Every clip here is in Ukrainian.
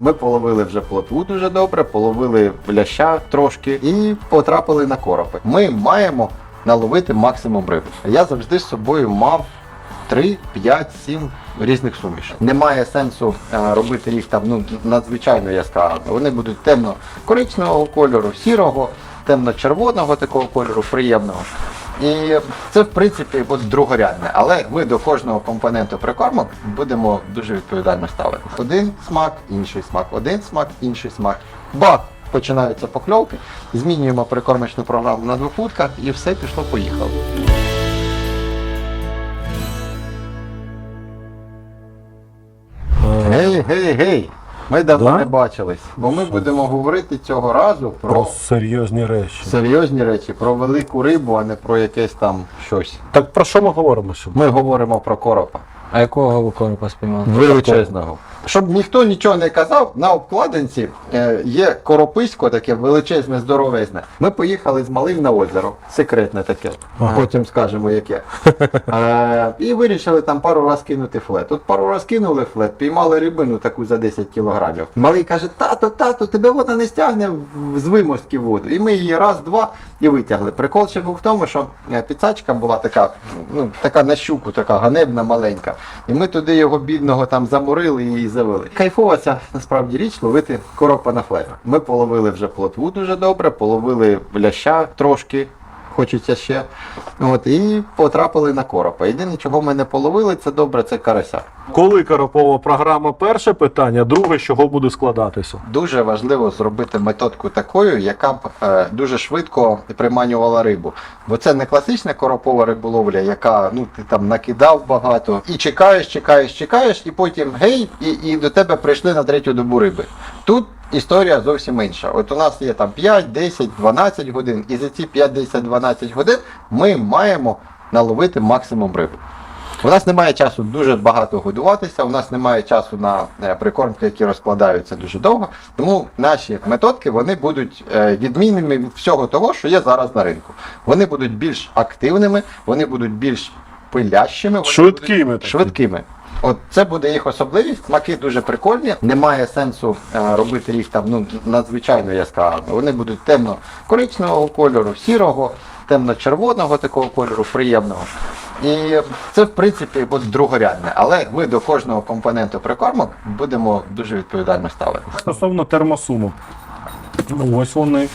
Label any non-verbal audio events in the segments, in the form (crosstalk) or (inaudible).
Ми половили вже плотву дуже добре, половили ляща трошки і потрапили на коропи. Ми маємо наловити максимум риби. Я завжди з собою мав 3, 5, 7 різних сумішей. Немає сенсу е, робити їх там ну, надзвичайно яскравими. Вони будуть темно-коричневого кольору, сірого, темно-червоного такого кольору, приємного. І це в принципі от другорядне, але ми до кожного компоненту прикормок будемо дуже відповідально ставити. Один смак, інший смак, один смак, інший смак. Бах! Починаються покльовки, змінюємо прикормочну програму на двох вудках і все пішло поїхало. Гей, гей, гей! Ми давно Да? не бачились, бо ми будемо говорити цього разу Про про серйозні речі. серйозні речі, про велику рибу, а не про якесь там щось. Так про що ми говоримо Щоб... Ми говоримо про коропа. А якого ви коропа спіймали? Величезного. Щоб ніхто нічого не казав, на обкладинці е, є корописько таке величезне, здоровезне. Ми поїхали з малим на озеро, секретне таке, Ага. потім скажемо яке. (laughs) Е, і вирішили там пару раз кинути флет. Тут пару раз кинули флет, піймали рибину таку за 10 кілограмів. Малий каже: тато, тато, тебе вона не стягне з вимостки воду. І ми її раз, два і витягли. Прикол ще був в тому, що е, підсачка була така, ну, така на щуку, така ганебна, маленька. І ми туди його бідного там заморили і завели. Кайфова ця насправді річ ловити коропа на флет. Ми половили вже плотву дуже добре, половили ляща трошки. Хочеться ще. От, і потрапили на коропа. Єдине, чого ми не половили, це добре, це карася. Коли карапова програма перше питання, друге, з чого буде складатися? Дуже важливо зробити методку такою, яка б е, дуже швидко приманювала рибу. Бо це не класична коропова риболовля, яка ну ти там накидав багато і чекаєш, чекаєш, чекаєш, і потім гей, і, і до тебе прийшли на третю добу риби. Тут історія зовсім інша. От у нас є там 5, 10, 12 годин, і за ці 5, 10, 12 годин ми маємо наловити максимум риби. У нас немає часу дуже багато годуватися, у нас немає часу на е, прикормки, які розкладаються дуже довго. Тому наші методки вони будуть е, відмінними від всього того, що є зараз на ринку. Вони будуть більш активними, вони будуть більш пилящими, вони Швидкими будуть швидкими. От це буде їх особливість. Смаки дуже прикольні. Немає сенсу е, робити їх там ну надзвичайно яскравими. Вони будуть темно-коричневого кольору, сірого, темно-червоного такого кольору, приємного. І це в принципі от другорядне, але ми до кожного компоненту прикормок будемо дуже відповідально ставити. Стосовно термосумок. Ну, Ось вони.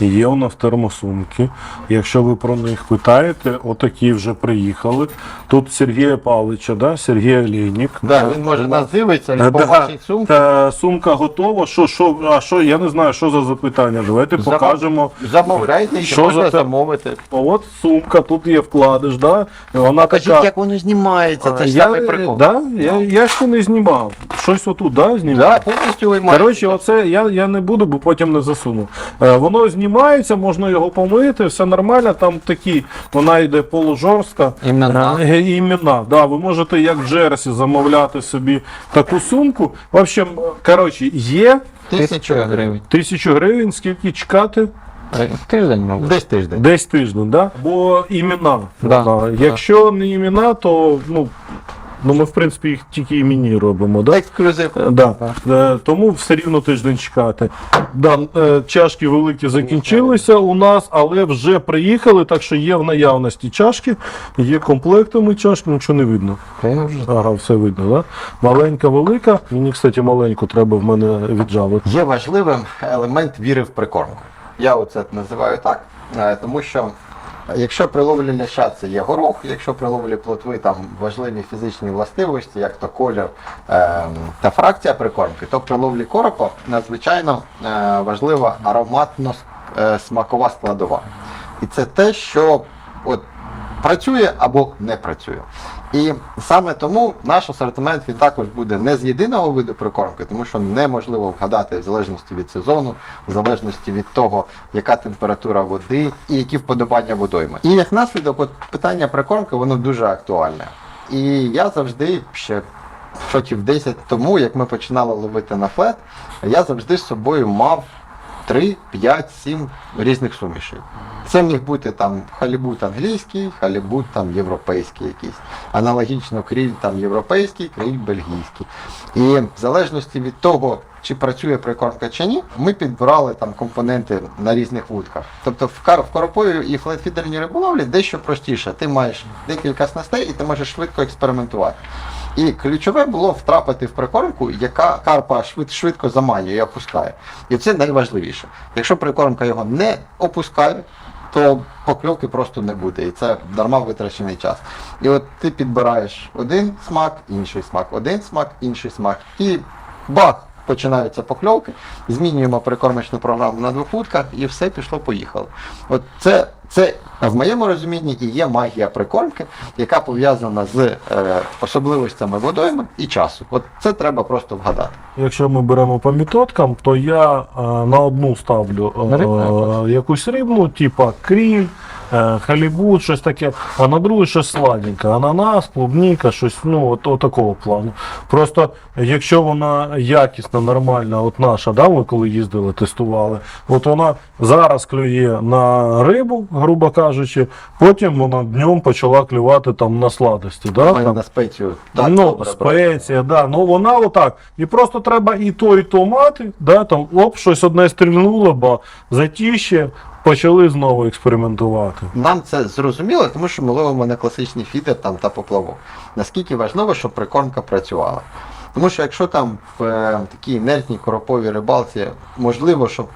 Є у нас термосумки. Якщо ви про них питаєте, отакі вже приїхали. Тут Сергія Павловича, да? Сергій Олійник. Да, він може нас дивиться, Е, він да. побачить сумку. Та сумка готова. Що, що, а що, я не знаю, що за запитання. Давайте Замов- покажемо. Замовляйте, Що можна за те- замовити. От сумка, тут є вкладиш, да? Вона Покажіть, така. як воно знімається, це ж я, самий прикол. да? я, я ще не знімав. Щось отут, да, знімав? Да, повністю виймається. Коротше, оце я, я не буду, бо потім не засуну. Е, воно знімається, можна його помити, все нормально. Там такі, вона йде полужорстка. Імена. Е, імена. Да, ви можете як в Джерсі замовляти собі таку сумку. В общем, коротше, є Тисячу гривень. тисячу гривень, скільки чекати? Е, Тиждень, мабуть. Десь тиждень. Десь тиждень, да? Бо імена. Да. Якщо не імена, то ну, ну ми в принципі їх тільки імені робимо. Да? Ексклюзив. Е, Да. Е, Тому все рівно тиждень чекати. Да, е, чашки великі закінчилися у нас, але вже приїхали, так що є в наявності чашки, є комплектами чашки, нічого не видно. Ага, все видно, да? Маленька, велика. Мені, кстати, маленьку треба в мене віджавити. Є важливим елемент віри в прикормку. Я оце називаю так, тому що якщо при ловлі ляща це є горох, якщо при ловлі плотви там важливі фізичні властивості, як то колір е, та фракція прикормки, то при ловлі коропа надзвичайно е, важлива ароматно е, смакова складова. І це те, що от працює або не працює. І саме тому наш асортимент він також буде не з єдиного виду прикормки, тому що неможливо вгадати в залежності від сезону, в залежності від того, яка температура води і які вподобання водойми. І як наслідок, питання прикормки, воно дуже актуальне. І я завжди ще років 10 тому, як ми починали ловити на флет, я завжди з собою мав 3, 5, 7 різних сумішей. Це міг бути там халібут англійський, халібут там європейський якийсь. Аналогічно кріль там європейський, кріль бельгійський. І в залежності від того, чи працює прикормка чи ні, ми підбирали там компоненти на різних вудках. Тобто в, кар, в короповій і флетфідерній риболовлі дещо простіше. Ти маєш декілька снастей і ти можеш швидко експериментувати. І ключове було втрапити в прикормку, яка карпа швид, швидко заманює і опускає. І це найважливіше. Якщо прикормка його не опускає, то покльовки просто не буде. І це дарма витрачений час. І от ти підбираєш один смак, інший смак, один смак, інший смак. І бах! Починаються покльовки, змінюємо прикормочну програму на двох вудках і все пішло-поїхало. От це, це в моєму розумінні і є магія прикормки, яка пов'язана з е, особливостями водойми і часу. От це треба просто вгадати. Якщо ми беремо по методкам, то я е, на одну ставлю е, е, якусь рибну, типа кріль, халібут, щось таке, а на другу щось сладеньке. Ананас, клубніка, щось ну, от, от такого плану. Просто якщо вона якісна, нормальна, от наша, да, ми коли їздили, тестували, от вона зараз клює на рибу, грубо кажучи, потім вона днем почала клювати там на сладості. Да, там, на спецію так ну, добре спеція, да. Ну вона отак. І просто треба і то, і то мати, да, там, оп, щось одне стрільнуло, бо затіще почали знову експериментувати. Нам це зрозуміло, тому що ми ловимо не класичний фідер там, та поплавок. Наскільки важливо, щоб прикормка працювала. Тому що якщо там в е, такій інертній короповій рибалці можливо, щоб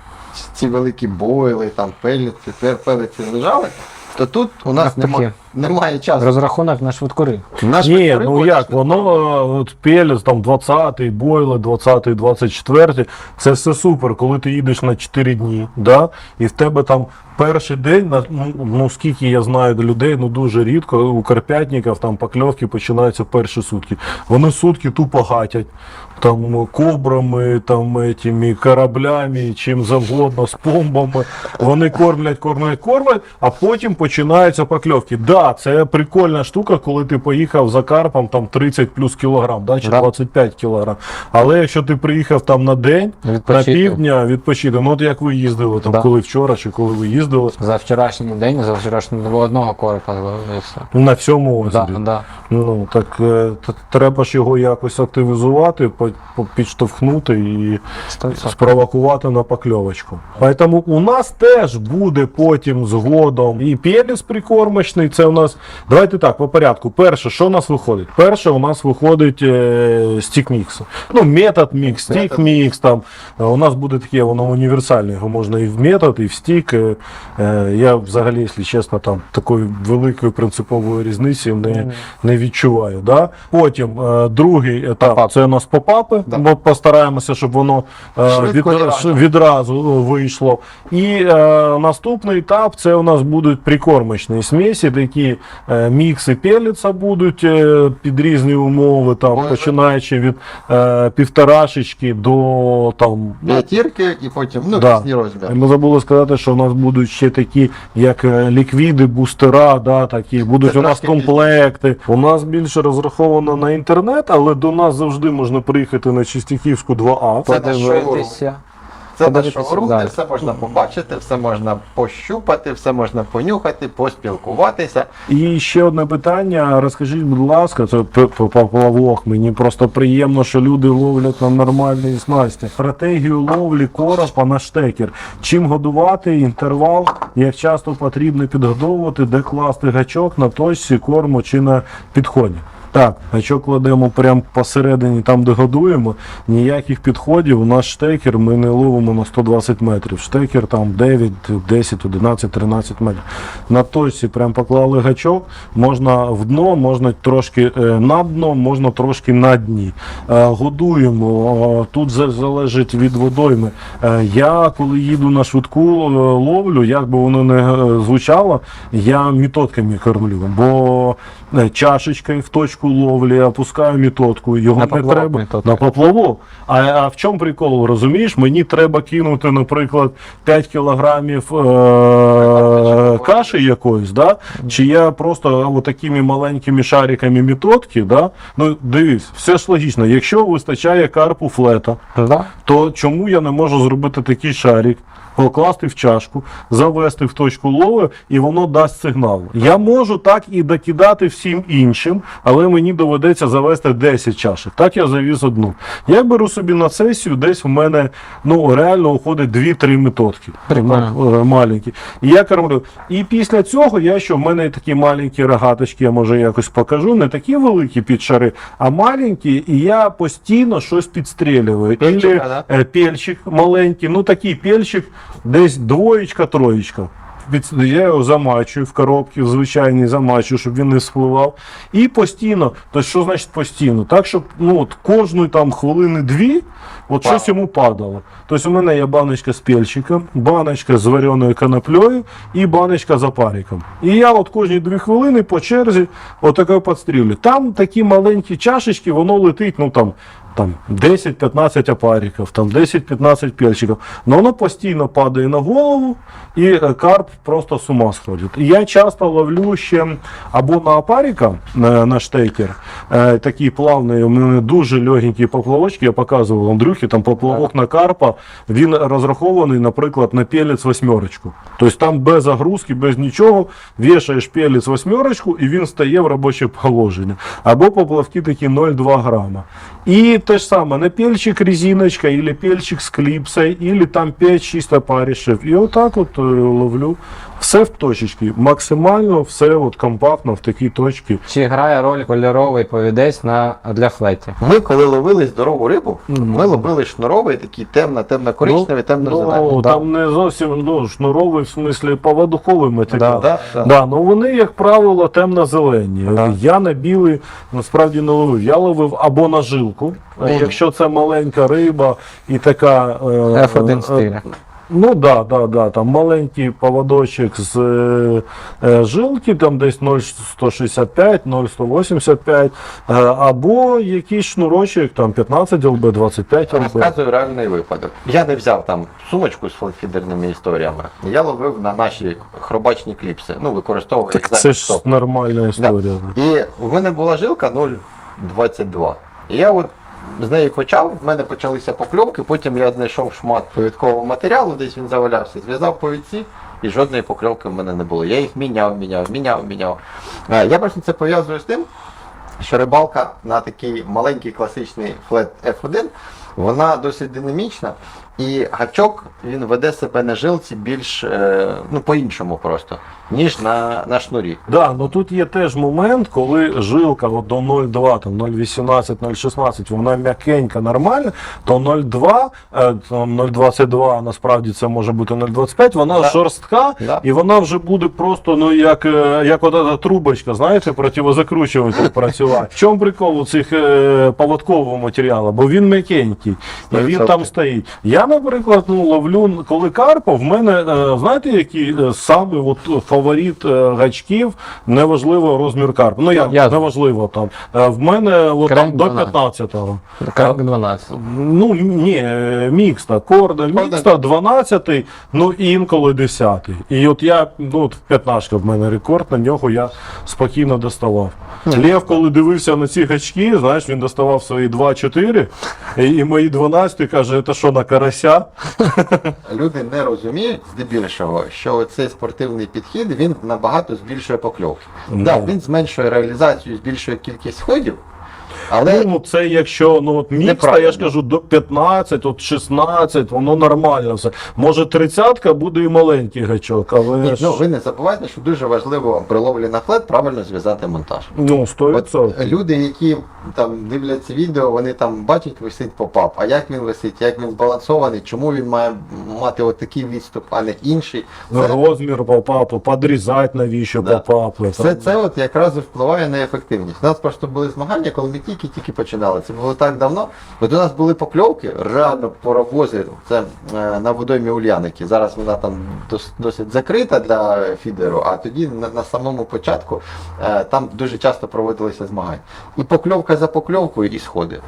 ці великі бойли, там пеліці, пелиці лежали, то тут у нас нема, немає часу. Розрахунок на швидку рибу. Наш Ні, рибалок ну як, воно е, от Пелес, там 20-й, Бойли, 20-й, 24-й, це все супер, коли ти їдеш на 4 дні, да? і в тебе там перший день, на- ну, ну скільки я знаю до людей, ну дуже рідко, у карпятників там покльовки починаються перші сутки. Вони сутки тупо гатять. Там кобрами, там этими кораблями, чим завгодно, з бомбами. Вони кормлять, кормлять, кормлять, а потім починаються покльовки. Да, це прикольна штука, коли ти поїхав за карпом там 30 плюс кілограм, да, чи Да. 25 кілограм. Але якщо ти приїхав там на день, Відпочити. на півдня відпочити, ну от як ви їздили, там, Да. коли вчора чи коли ви їздили, За вчорашній день, за вчорашній день одного коропа на всьому Да, да. Ну так е, треба ж його якось активізувати, підштовхнути і спровокувати на покльовочку. Поэтому у нас теж буде потім згодом і пеліс прикормочний. Це у нас. Давайте так, по порядку. Перше, що у нас виходить? Перше, у нас виходить е, стік мікс. Ну, метод мікс, стік-мікс. Там. Е, У нас буде таке, воно універсальне. Його можна і в метод, і в стік. Е, е, я взагалі, якщо чесно, там такої великої принципової різниці не, не відчуваю. Да? Потім е, другий етап Попап. це у нас попапи. Да. Бо постараємося, щоб воно е, Швидко від- і відразу вийшло. І е, наступний етап це у нас будуть прикормочні смісі, такі е, мікси пеліца будуть е, під різні умови, там, Ой, починаючи від е, півторашечки до там. ну, П'ятірки і потім ну, Да. різні розміри. Ми забули сказати, що у нас будуть ще такі, як е, ліквіди, бустера, да, такі. Будуть Це у нас трошки комплекти. У нас більше розраховано на інтернет, але до нас завжди можна приїхати на Чистяківську 2А. Це Подивитися. Це наш Подивитися шоурум, все можна побачити, все можна пощупати, все можна понюхати, поспілкуватися. І ще одне питання. Розкажіть, будь ласка, це п- п- Мені просто приємно, що люди ловлять на нормальній снасті. Стратегію ловлі коропа на штекер. Чим годувати, інтервал, як часто потрібно підгодовувати, де класти гачок на точці, корму чи на підході. Так, гачок кладемо прямо посередині, там де годуємо. Ніяких підходів. У нас штекер ми не ловимо на 120 метрів. Штекер там 9, 10, 11, 13 метрів. На точці прям поклали гачок. Можна в дно, можна трошки е, на дно, можна трошки на дні. Е, Годуємо. О, Тут залежить від водойми. Е, Я коли їду на швидку е, ловлю, як би воно не е, звучало, я мітотками кормлю. Бо е, чашечкою в точку ловлі, опускаю мітотку, його На не поплавок треба мітоткою. на поплавок. А, а в чому прикол? Розумієш, мені треба кинути, наприклад, 5 кілограмів е- каші якоїсь, да? чи я просто такими маленькими шариками мітотки, да? ну дивись, все ж логічно. Якщо вистачає карпу флета, Да? то чому я не можу зробити такий шарик? Покласти в чашку, завести в точку лови, і воно дасть сигнал. Я можу так і докидати всім іншим, але мені доведеться завести 10 чашок. Так я завіз одну. Я беру собі на сесію, десь в мене ну реально уходить 2-3 методки. Прикольно. Е, маленькі. І я кормлю. І після цього я що в мене такі маленькі рогаточки, я може якось покажу, не такі великі під шари, а маленькі, і я постійно щось підстрілюю. Пельчик, Ілі, да? е, пельчик маленький, ну такий пельчик, десь двоєчка, троєчка. Я його замачую в коробки, в звичайній замачую, щоб він не спливав. І постійно, то що значить постійно? Так, щоб ну, от кожної там хвилини дві, от щось йому падало. Тобто у мене є баночка з пельчиком, баночка з вареною коноплею і баночка з опариком. І я от кожні дві хвилини по черзі отаке підстрілюю. Там такі маленькі чашечки, воно летить, ну там. Там 10-15 опариків, там 10-15 пельчиків. Но воно постійно падає на голову, і е, карп просто з ума сходить. І я часто ловлю ще або на опарика, на, на штекер, е, такий плавний, у мене дуже легенькі поплавочки, я показував Андрюхі, там поплавок на карпа, він розрахований, наприклад, на пелець восьмерочку. Тобто там без загрузки, без нічого, вішаєш пелець восьмерочку і він стає в робоче положення. Або поплавки такі 0,2 грама. І те ж саме, на пельчик резиночка, или пельчик з кліпсою, или там 5-6 опаришів. І отак от е, ловлю. Все в точечки. Максимально все от компактно в такій точці. Чи грає роль кольоровий повідець на, для флеті? Ми, коли ловили здорову рибу, ми ловили шнуровий, такий темно, темно-коричневий, темно-зелений. Ну, Да. там не зовсім ну, шнуровий, в смислі поводуховий матеріал. Да, да. Да, ну вони, як правило, темно-зелені. Да. Я на білий насправді не ловив. Я ловив або на жилку, а якщо це маленька риба і така. е, F1 е, стиля. Ну да, да, да, там маленький поводочок з е, е, жилки, там десь 0,165, 0,185, е, або якийсь шнурочок, там 15 ЛБ, 25 ЛБ. Розказую реальний випадок. Я не взяв там сумочку з фідерними історіями. Я ловив на наші хробачні кліпси. Ну, використовував Так це ж нормальна історія. І в мене була жилка 0,22. І я от з неї почав, в мене почалися покльовки, потім я знайшов шмат повідкового матеріалу, десь він завалявся, зв'язав повідці, і жодної покльовки в мене не було. Я їх міняв, міняв, міняв, міняв. Е, Я бачу, це пов'язую з тим, що рибалка на такий маленький класичний флет F1, вона досить динамічна, і гачок він веде себе на жилці більш е, ну, по-іншому просто, ніж на, на шнурі. Да, ну тут є теж момент, коли жилка от до 0,2, там 0,18, 0,16, вона м'якенька, нормальна, то 0,2, е, 0,22, насправді це може бути 0,25, вона Да. жорстка, Да. і вона вже буде просто, ну як, е, як от эта трубочка, знаєте, противозакручуватель працювати. В чому прикол у цих е, поводкового матеріалу? Бо він м'якенький, і він там стоїть. Я, наприклад, ну, ловлю, коли карпа, в мене, е, знаєте, який е, саме от, фаворит е, гачків, неважливо розмір карпа. Ну, я, Я- неважливо там. В мене от, там, до 15-го. Как 12. Ну, ні, мікста, корда мікста, 12-й, ну і інколи 10-й. І от я, ну, от 15 в мене рекорд, на нього я спокійно доставав. Лев, коли дивився на ці гачки, знаєш, він доставав свої 2-4, і, і мої 12 каже, це що на карася? Люди не розуміють здебільшого, що цей спортивний підхід він набагато збільшує покльовки. Ну. Да, він зменшує реалізацію, збільшує кількість ходів, але Ну, це якщо ну от мікста, я ж кажу, до 15, от 16, воно нормально все. Може 30 буде і маленький гачок, але ні, ж, ну, ви не забувайте, що дуже важливо при ловлі на флет правильно зв'язати монтаж. ну, 100%. От люди, які там дивляться відео, вони там бачать, висить попап. А як він висить, як він збалансований, чому він має мати от такий відступ, а не інший. Це, Розмір попапу, подрізати навіщо Да. попапи. це, це от якраз впливає на ефективність. У нас просто були змагання, коли ми тільки-тільки починали. Це було так давно. От у нас були покльовки, реально паровози, це е, на водоймі Ульяники. Зараз вона там дос- досить закрита для фідеру, а тоді на, на самому початку е, там дуже часто проводилися змагання. І покльовка за покльовкою і сходи.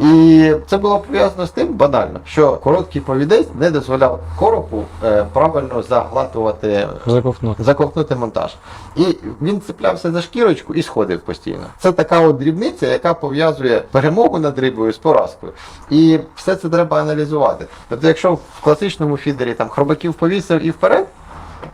І це було пов'язано з тим банально, що короткий повідець не дозволяв коропу е, правильно заглатувати Заковтнути. заковтнути монтаж. І він цеплявся за шкірочку і сходив постійно. Це така от дрібниця, яка пов'язує перемогу над рибою з поразкою. І все це треба аналізувати. Тобто, якщо в класичному фідері там хробаків повісив і вперед,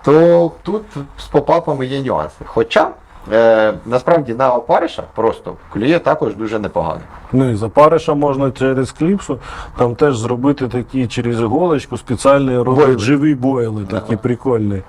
то тут з попапами є нюанси. Хоча е, насправді на опариша просто клює також дуже непогано. Ну і запариша можна через кліпсу, там теж зробити такі через іголочку спеціальні роблять Бойли. живі бойли, такі прикольні.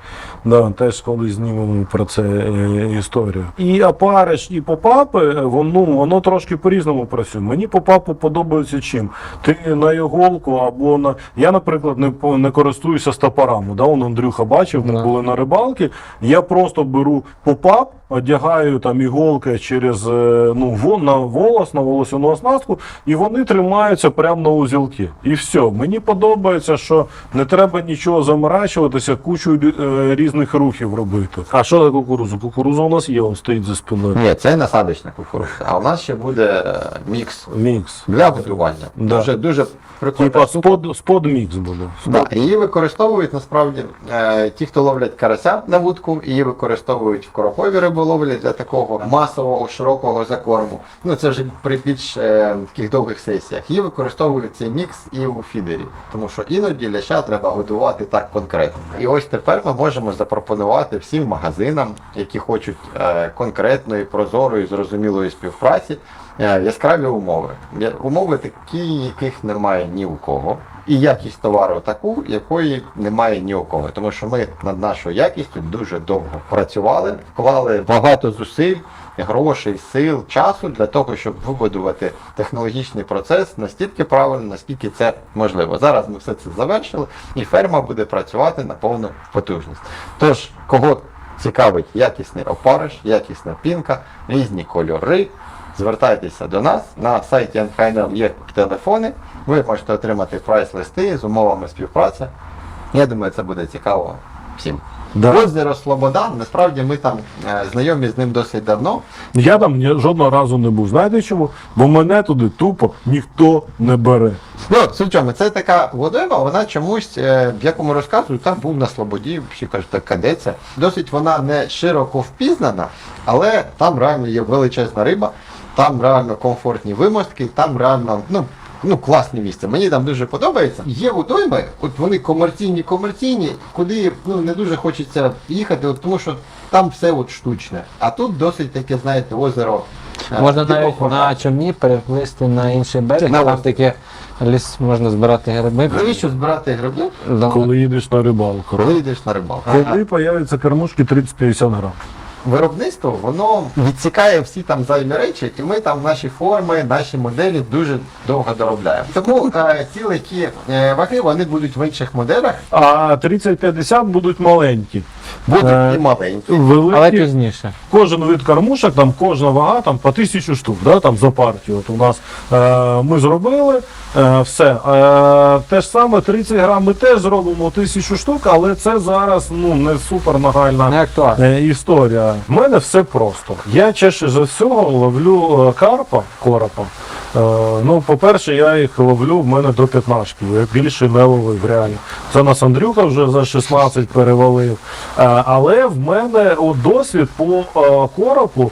Да, теж колись знімемо про це е, історію. І апариш, і попапи, е, воно, воно трошки по-різному працює. Мені попапи подобаються чим. Ти на іголку або на. Я, наприклад, не, не користуюся стопорами. Да? Он Андрюха бачив, ми Да. були на рибалки. Я просто беру попап, одягаю там іголки через е, ну, на волос, на волосяну оснастку, і вони тримаються прямо на узілки. І все. Мені подобається, що не треба нічого заморачуватися, кучу е, різних рухів робити. А що за кукурузу? Кукуруза у нас є, он стоїть за спиною. Ні, це насадочна кукурудза. А у нас ще буде е, мікс Мікс. для годування. Да. Дуже дуже прикольна Типа спод, спод мікс буде. Да, її використовують насправді е, ті, хто ловлять карася на вудку, її використовують в короповій риболовлі для такого масового широкого закорму. Ну це вже при більш е, таких довгих сесіях. І використовують цей мікс і у фідері, тому що іноді ляща треба годувати так конкретно. І ось тепер ми можемо запропонувати всім магазинам, які хочуть е, конкретної, прозорої, зрозумілої співпраці. Е, Яскраві умови. Умови такі, яких немає ні у кого. І якість товару таку, якої немає ні у кого. Тому що ми над нашою якістю дуже довго працювали, вклали багато зусиль, грошей, сил, часу для того, щоб вибудувати технологічний процес настільки правильно, наскільки це можливо. Зараз ми все це завершили, і ферма буде працювати на повну потужність. Тож, кого цікавить якісний опариш, якісна пінка, різні кольори. Звертайтеся до нас на сайті NHNL є телефони. Ви можете отримати прайс-листи з умовами співпраці. Я думаю, це буде цікаво всім. Да. Озеро Слобода, насправді ми там е, знайомі з ним досить давно. Я там ні, жодного разу не був. Знаєте чому? Бо мене туди тупо ніхто не бере. Ну, суть в чому, це така водойма, вона чомусь, е, в якому розказую, там був на Слободі, всі кажуть, так кадеться. Досить вона не широко впізнана, але там реально є величезна риба, там реально комфортні вимостки, там реально, ну. Ну, класне місце. Мені там дуже подобається. Є водойми, от вони комерційні, комерційні, куди ну не дуже хочеться їхати, от, тому що там все от штучне. А тут досить таке, знаєте, озеро. е, Можна типу навіть на човні переплисти на інший берег, На там таке ліс можна збирати гриби. Навіщо збирати гриби, Да. Коли їдеш на рибалку. коли йдеш на рибалку? Коли появляться кормушки 30-50 грам. Виробництво воно відсікає всі там зайві речі, і ми там наші форми, наші моделі дуже довго доробляємо. Тому е, ці легкі е, ваги вони будуть в інших моделях, А 30-50 будуть маленькі. будуть Е, і маленькі. Але пізніше. кожен вид кормушок, там кожна вага там по тисячу штук, да, там за партію. От у нас е, ми зробили все. Е, те ж саме 30 грам ми теж зробимо тисячу штук, але це зараз ну не супер нагальна Не актуально. Е, Історія. В мене все просто. Я чаще за всього ловлю е, карпа, коропа. Е, ну, по-перше, я їх ловлю в мене до 15. Я більше не ловив реально. Це нас Андрюха вже за 16 перевалив. Е, але в мене от досвід по е, коропу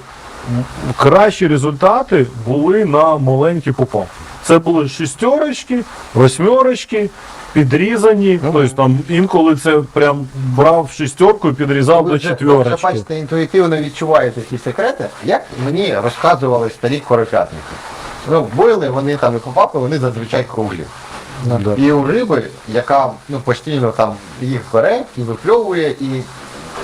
кращі результати були на маленькі попавки. Це були шістерочки, восьмерочки, підрізані. Тобто там інколи це прям брав шістерку і підрізав Ви до вже- ви вже бачите, інтуїтивно відчуваєте ці секрети, як мені розказували старі коропятники. Ну, бойли, вони там і попапи, вони зазвичай круглі. Да. І у риби, яка ну, постійно там їх бере і випльовує, і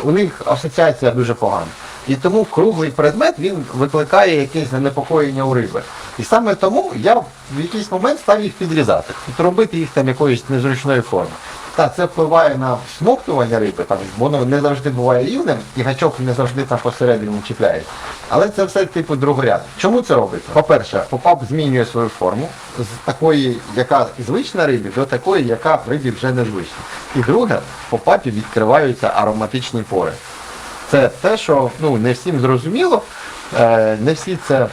у них асоціація дуже погана. І тому круглий предмет він викликає якесь занепокоєння у риби. І саме тому я в якийсь момент став їх підрізати, тобто робити їх там якоїсь незручної форми. Так, це впливає на смоктування риби, там, воно не завжди буває рівним, і гачок не завжди там посередині чіпляється. Але це все типу другорядно. Чому це робиться? По-перше, попап змінює свою форму з такої, яка звична рибі, до такої, яка в рибі вже незвична. І друге, в попапі відкриваються ароматичні пори. Це те, що ну, не всім зрозуміло, е, не всі це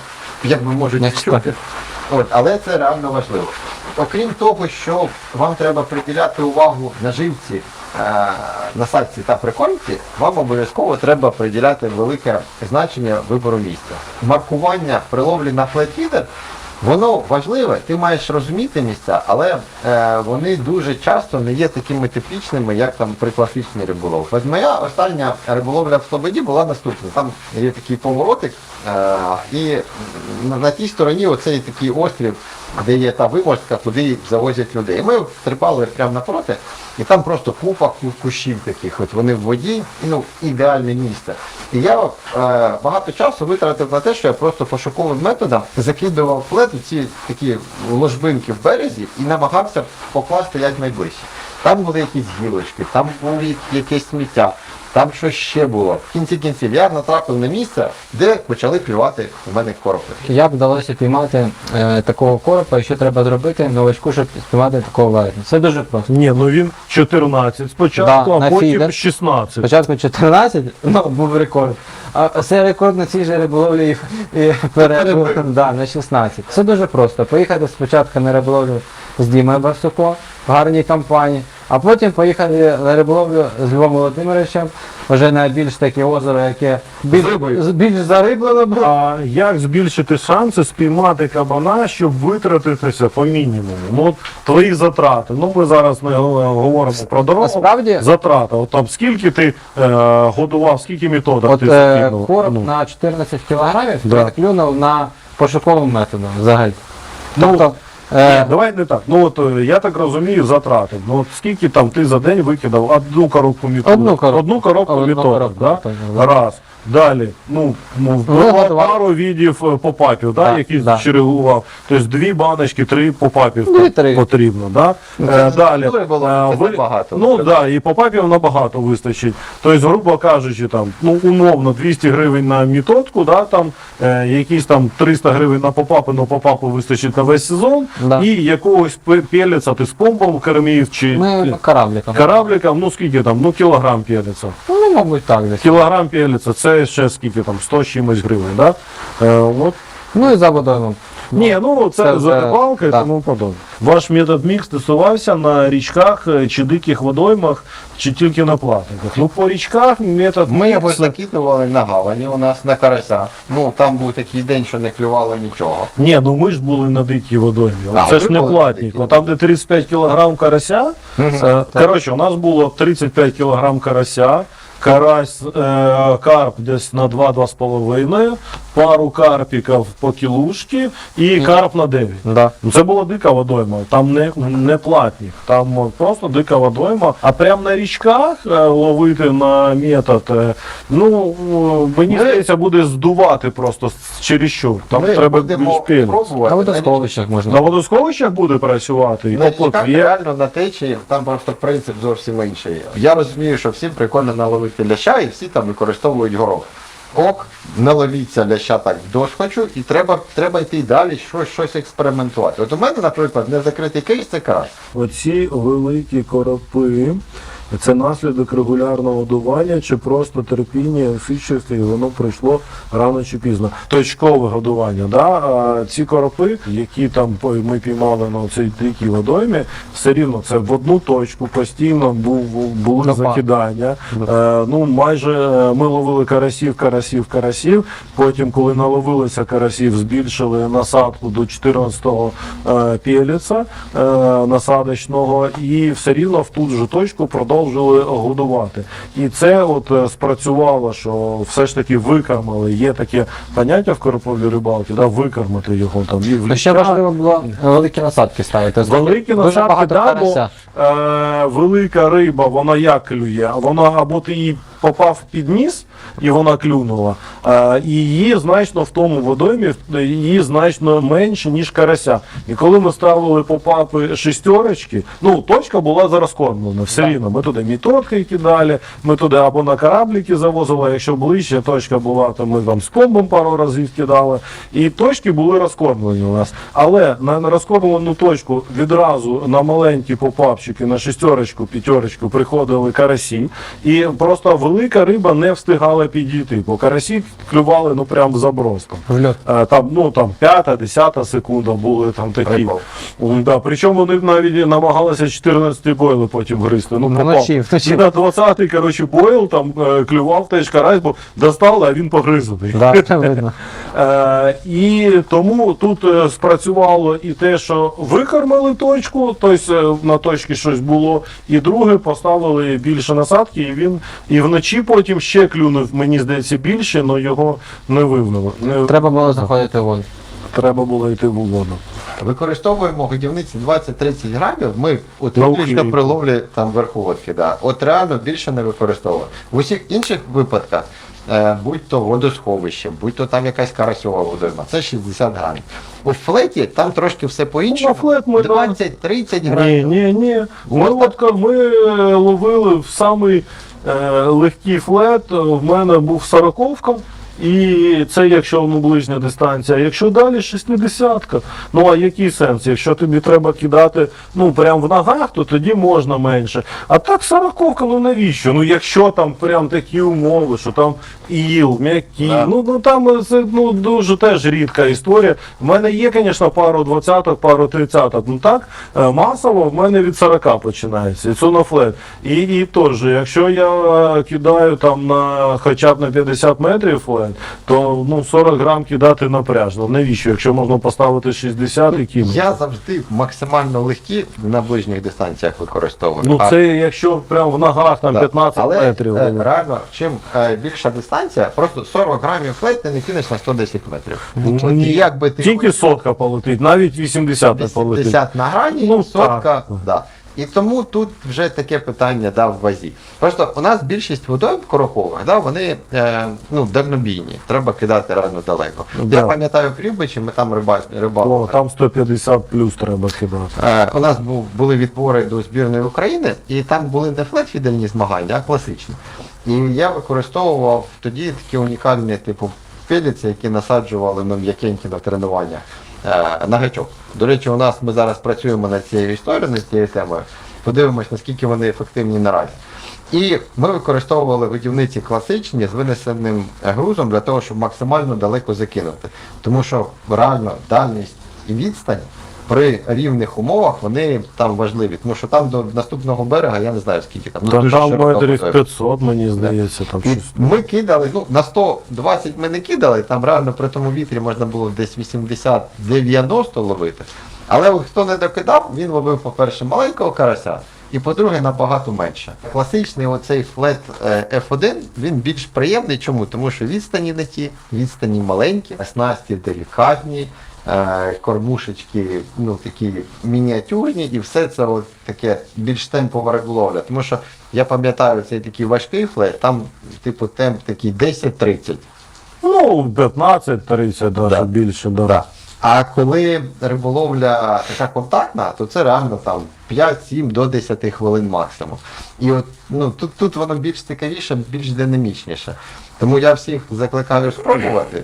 якби можуть Не відчути. От, але це реально важливо. Окрім того, що вам треба приділяти увагу наживці, е, насадці та прикормці, вам обов'язково треба приділяти велике значення вибору місця. Маркування при ловлі на флетфідер Воно важливе, ти маєш розуміти місця, але е, вони дуже часто не є такими типічними, як там при класичній риболовлі. Ось моя остання риболовля в Слободі була наступна. Там є такий поворотик, е, і на, на тій стороні оцей такий острів, де є та вимостка, куди завозять людей. Ми стрибали прямо напроти, і там просто купа кущів таких. От вони в воді, ну, ідеальне місце. І я е, багато часу витратив на те, що я просто пошуковим методом закидував плед у ці такі ложбинки в березі і намагався покласти як найближче. Там були якісь гілочки, там було якесь сміття, там щось ще було. В кінці кінців я натрапив на місце, де почали клювати у мене коропи. Як вдалося піймати е, такого коропа, і що треба зробити новачку, щоб спіймати такого велетня? Це дуже просто. Ні, ну він 14 спочатку, Да, а на потім фідер. 16. Спочатку 14, (laughs) ну був рекорд. А це рекорд на цій же риболовлі і, і перебув да, на 16. Це дуже просто. Поїхати спочатку на риболовлю з Дімою Барсуко в гарній компанії, а потім поїхати на риболовлю з Львом Володимировичем, вже на більш таке озеро, яке рибою. з- більш зариблено було. А як збільшити шанси спіймати кабана, щоб витратитися по мінімуму? Ну, от твої затрати. Ну, ми зараз не говоримо про дорогу. Насправді- Затрата. От там скільки ти е, годував, скільки методок От ти е, закинув? короб Ну. на 14 кілограмів Да. клюнув на пошуковим методом взагалі. Ну, Тобто, е, давай не так. Ну от е, я так розумію, затрати. Ну от скільки там ти за день викидав одну коробку міток? Одну коробку. Одну коробку міток, да? так, да. Раз. Далі, ну, ну Ну, пару, відів е, попапів, да, Да, які да. чергував. Тобто дві баночки, три попапів Дві, три. потрібно. Да? це Е, далі. було, е, ви- набагато. Ну так, да, і попапів набагато вистачить. Тобто, грубо кажучи, там, ну, умовно 200 гривень на мітотку, да, там, е, якісь там 300 гривень на попапи, але попапу вистачить на весь сезон. Да. І якогось пе- ти з помпом кормив чи ми корабликом. корабликом, ну скільки там, ну кілограм пелеца. Ну, мабуть, так десь. Кілограм пелеца, це ще скільки там, 100 з чимось гривень, да? Е, от. Ну і за водоймом. Ні, ну це, Це за і да. тому подобне. Ваш метод міг стосувався на річках е, чи диких водоймах, чи тільки на платниках. Ну по річках метод Ми його закидували на гавані у нас на карася. Ну там був такий день, що не клювало нічого. Ні, ну ми ж були на дикій водоймі. А, це ж не платник. дикій. Там, де 35 кг карася. е, Коротше, у нас було 35 кг карася. Карась, е, карп десь на 2-2,5, пару карпіків по кілушки і карп на 9. Да. Ну, Це була дика водойма, там не, не платник, там е, просто дика водойма. А прямо на річках е, ловити на метод, е, ну мені здається, буде здувати просто чересчур. Там Ми треба більш пильно. На водосховищах можна. На водосховищах буде працювати, і На річках є. реально на течії, там просто принцип зовсім інший. Я розумію, що всім прикольно наловити ляща і всі там використовують горох. Ок, наловіться ляща так досхочу, і треба, треба йти далі, щось, щось експериментувати. От у мене, наприклад, незакритий кейс це карась. Оці великі коропи. Це наслідок регулярного годування чи просто терпіння, усидчості, і воно прийшло рано чи пізно. Точкове годування. Да? А ці коропи, які там ми піймали на цій дикій водоймі, все рівно це в одну точку постійно були закидання. Е, ну, майже е, ми ловили карасів, карасів, карасів. Потім, коли наловилися карасів, збільшили насадку до 14-го е, пеліца е, насадочного, і все рівно в ту ж точку продовжили годувати. І це от е, спрацювало, що все ж таки викормили. Є таке поняття в короповій рибалці, да, викормити його там. І в Ну, ще важливо було великі насадки ставити. Великі Дуже насадки, да, бо е, велика риба, вона як клює? Вона або ти її попав під ніс, і вона клюнула, і її значно в тому водоймі її значно менше, ніж карася. І коли ми ставили попапи шестерочки, ну точка була зарозкормлена. Все рівно. Ми туди мітотки кидали, ми туди або на корабліки завозили, якщо ближче точка була, то ми там з комбом пару разів кидали. І точки були розкормлені у нас. Але на розкормлену точку відразу на маленькі попапчики, на шестерочку, п'ятерочку приходили карасі. І просто велика риба не встигала підійти, бо карасі клювали ну прям в заброс. там. В льот. Е, Там, ну, там, п'ята, десята секунда були там такі. Да, причому вони навіть намагалися 14 бойли потім гризти. Ну, попав. Вночі, вночі. На 20-й, коротше, бойл там е, клював теж карась, бо достали, а він погризаний. Да, (laughs) видно. Е, і тому тут спрацювало і те, що викормили точку, тобто на точці щось було, і друге поставили більше насадки, і він і вночі потім ще клюнув, мені здається, більше, але його не вивнуло. Не, Треба було заходити в воду. треба було йти в воду. Використовуємо годівниці 20-30 грамів. Ми от виключно уклейку. при ловлі там верховодки. Да. От реально більше не використовуємо. В усіх інших випадках, е, будь то водосховище, будь то там якась карасьова водойма, це 60 грамів. У флеті там трошки все Ну, по-іншому. ми, 20-30 грамів. ні, ні. Ми, Можна? от, ми е, ловили в самий е, легкий флет. В мене був сороковка. І це якщо ну, ближня дистанція. Якщо далі 60-ка. Ну а який сенс? Якщо тобі треба кидати ну прям в ногах, то тоді можна менше. А так сороковка, ну навіщо? Ну якщо там прям такі умови, що там іл, м'які, Да. ну, ну там це ну дуже теж рідка історія. В мене є, звісно, пару двадцяток, пару тридцяток. Ну так е, масово в мене від 40 починається. І це на флет. І, і теж, якщо я е, кидаю там на хоча б на 50 метрів флет, то ну 40 грам кидати напряжно. Навіщо? Якщо можна поставити 60 і кинути. Я завжди максимально легкі на ближніх дистанціях використовую. Ну А- це якщо прям в ногах там Так, 15 Але метрів. е, реально, чим е, більша дистанція, просто 40 грамів флейт ти не кинеш на 110 метрів. Ну, ні. як би ти Тільки сотка полетить, навіть 80 не полетить. 80 на грані, Ну, сотка. так. Да. І тому тут вже таке питання да, в вазі. Просто у нас більшість водойм коропових, да, вони е, ну, дальнобійні, треба кидати реально далеко. Да. Я пам'ятаю в Прибичі, ми там риба, рибалили. О, там 150 плюс треба кидати. Е, У нас був, були відбори до збірної України, і там були не флетфідерні змагання, а класичні. І я використовував тоді такі унікальні типу пеліці, які насаджували ми м'якенькі на тренування е, на гачок. До речі, у нас ми зараз працюємо над цією історією, над цією темою. Подивимось, наскільки вони ефективні наразі. І ми використовували годівниці класичні з винесеним е, грузом для того, щоб максимально далеко закинути. Тому що реально дальність і відстань при рівних умовах вони там важливі. Тому що там до наступного берега я не знаю скільки там. ну, Та дуже там метрів водойма. 500, мені здається, там І щось. ми кидали, ну на 120 ми не кидали, там реально при тому вітрі можна було десь 80-90 ловити. Але хто не докидав, він ловив, по-перше, маленького карася, і по-друге, набагато менше. Класичний оцей флет е, F1, він більш приємний. Чому? Тому що відстані не ті, відстані маленькі, снасті делікатні, е, кормушечки ну, такі мініатюрні, і все це от таке більш темпова риболовля. Тому що я пам'ятаю цей такий важкий флет, там типу темп такий 10-30. Ну, 15-30, навіть Да. більше, да. Да. А коли риболовля така контактна, то це реально там 5-7 до 10 хвилин максимум. І от ну тут, тут воно більш цікавіше, більш динамічніше. Тому я всіх закликаю спробувати.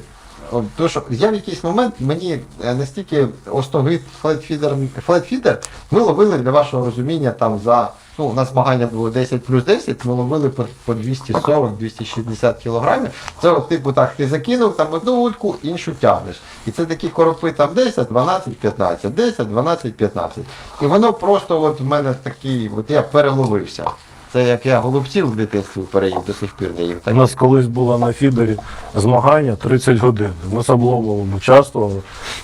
Тому що я в якийсь момент мені е, настільки остогид флетфідер, флетфідер, ми ловили для вашого розуміння там за. Ну, у нас змагання було 10 плюс 10, ми ловили по, по 240-260 кілограмів. Це от типу так, ти закинув там одну вудку, іншу тягнеш. І це такі коропи там 10, 12, 15, 10, 12, 15. І воно просто от в мене такий, от я переловився. Це як я голубців в дитинстві переїв, до сих пір не їв. У нас колись було на фідері змагання 30 годин. Ми з Обломовим участвували.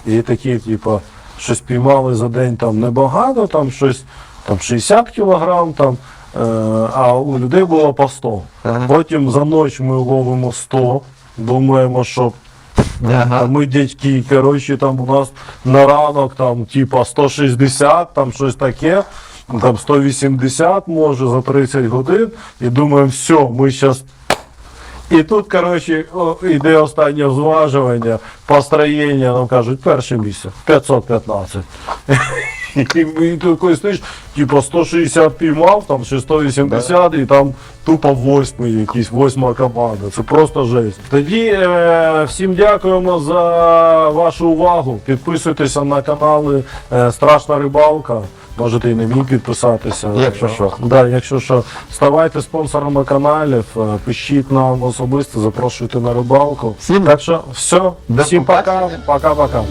І такі, типу, щось піймали за день там небагато, там щось там 60 кілограм, там, е, а у людей було по 100. Ага. Потім за ніч ми ловимо 100, думаємо, що Ага. ми дядьки, коротше, там у нас на ранок там, типа 160, там щось таке, там 180 може за 30 годин. І думаємо, все, ми зараз. І тут, коротше, о, іде останнє зважування, построєння, нам кажуть, перше місце, 515. І ми такий стоїш, типу 160 піймав, там ще 180, і там тупо восьмий якийсь, восьма команда. Це просто жесть. Тоді е, всім дякуємо за вашу увагу. Підписуйтеся на канали е, Страшна Рибалка. Можете і на мій підписатися. Якщо що. Да, якщо що, ставайте спонсорами каналів, е, пишіть нам особисто, запрошуйте на рибалку. Всім Так що все, всім пока, пока-пока.